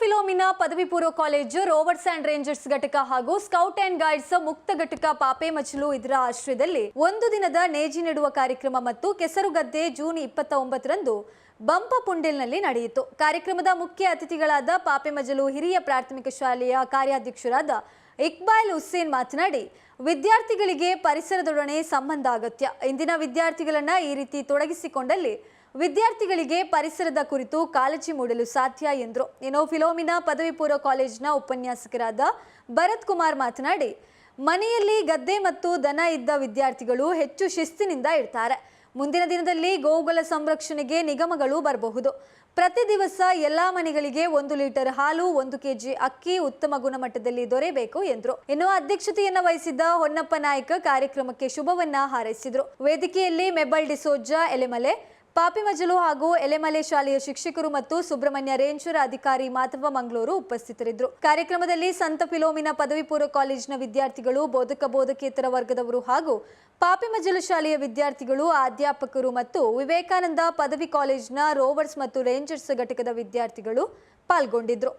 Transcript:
Philomena ಪದವಿ ಪೂರ್ವ college rovers and rangers ಘಟಕ ಹಾಗೂ ಸ್ಕೌಟ್ ಅಂಡ್ ಗೈಡ್ಸ್ ಮುಕ್ತ ಘಟಕ ಪಾಪೆ ಮಚಲು ಇದರ ಆಶ್ರಯದಲ್ಲಿ ಒಂದು ದಿನದ ನೇಜಿ ನೆಡುವ ಕಾರ್ಯಕ್ರಮ ಮತ್ತು ಕೆಸರುಗದ್ದೆ ಜೂನ್ ಇಪ್ಪತ್ತ ಒಂಬತ್ತರಂದು ಬಂಪ ಪುಂಡಿಲ್ನಲ್ಲಿ ನಡೆಯಿತು. ಕಾರ್ಯಕ್ರಮದ ಮುಖ್ಯ ಅತಿಥಿಗಳಾದ ಪಾಪೆಮಜಲು ಹಿರಿಯ ಪ್ರಾಥಮಿಕ ಶಾಲೆಯ ಕಾರ್ಯಾಧ್ಯಕ್ಷರಾದ ಇಕ್ಬಾಲ್ ಹುಸೇನ್ ಮಾತನಾಡಿ, ವಿದ್ಯಾರ್ಥಿಗಳಿಗೆ ಪರಿಸರದೊಡನೆ ಸಂಬಂಧ ಅಗತ್ಯ. ಇಂದಿನ ವಿದ್ಯಾರ್ಥಿಗಳನ್ನ ಈ ರೀತಿ ತೊಡಗಿಸಿಕೊಂಡಲ್ಲಿ ವಿದ್ಯಾರ್ಥಿಗಳಿಗೆ ಪರಿಸರದ ಕುರಿತು ಕಾಳಜಿ ಮೂಡಲು ಸಾಧ್ಯ ಎಂದರು. ಇನ್ನು ಫಿಲೋಮಿನಾ ಪದವಿ ಪೂರ್ವ ಕಾಲೇಜಿನ ಉಪನ್ಯಾಸಕರಾದ ಭರತ್ ಕುಮಾರ್ ಮಾತನಾಡಿ, ಮನೆಯಲ್ಲಿ ಗದ್ದೆ ಮತ್ತು ದನ ಇದ್ದ ವಿದ್ಯಾರ್ಥಿಗಳು ಹೆಚ್ಚು ಶಿಸ್ತಿನಿಂದ ಇರ್ತಾರೆ. ಮುಂದಿನ ದಿನದಲ್ಲಿ ಗೋವುಗಳ ಸಂರಕ್ಷಣೆಗೆ ನಿಗಮಗಳು ಬರಬಹುದು. ಪ್ರತಿ ದಿವಸ ಎಲ್ಲಾ ಮನೆಗಳಿಗೆ ಒಂದು ಲೀಟರ್ ಹಾಲು, ಒಂದು ಕೆಜಿ ಅಕ್ಕಿ ಉತ್ತಮ ಗುಣಮಟ್ಟದಲ್ಲಿ ದೊರೆಯಬೇಕು ಎಂದರು. ಇನ್ನು ಅಧ್ಯಕ್ಷತೆಯನ್ನ ವಹಿಸಿದ್ದ ಹೊನ್ನಪ್ಪ ನಾಯ್ಕ ಕಾರ್ಯಕ್ರಮಕ್ಕೆ ಶುಭವನ್ನ ಹಾರೈಸಿದ್ರು. ವೇದಿಕೆಯಲ್ಲಿ ಮೆಬಲ್ ಡಿಸೋಜ ಎಲೆಮಲೆ ಪಾಪಿಮಜಲು ಹಾಗೂ ಎಲೆಮಲೆ ಶಾಲೆಯ ಶಿಕ್ಷಕರು ಮತ್ತು ಸುಬ್ರಹ್ಮಣ್ಯ ರೇಂಜರ್ ಅಧಿಕಾರಿ ಮಾಧವ ಮಂಗಳೂರು ಉಪಸ್ಥಿತರಿದ್ದರು. ಕಾರ್ಯಕ್ರಮದಲ್ಲಿ ಸಂತ ಫಿಲೋಮಿನ ಪದವಿ ಪೂರ್ವ ಕಾಲೇಜಿನ ವಿದ್ಯಾರ್ಥಿಗಳು, ಬೋಧಕ ಬೋಧಕೇತರ ವರ್ಗದವರು ಹಾಗೂ ಪಾಪಿಮಜಲು ಶಾಲೆಯ ವಿದ್ಯಾರ್ಥಿಗಳು, ಅಧ್ಯಾಪಕರು ಮತ್ತು ವಿವೇಕಾನಂದ ಪದವಿ ಕಾಲೇಜಿನ ರೋವರ್ಸ್ ಮತ್ತು ರೇಂಜರ್ಸ್ ಘಟಕದ ವಿದ್ಯಾರ್ಥಿಗಳು ಪಾಲ್ಗೊಂಡಿದ್ರು.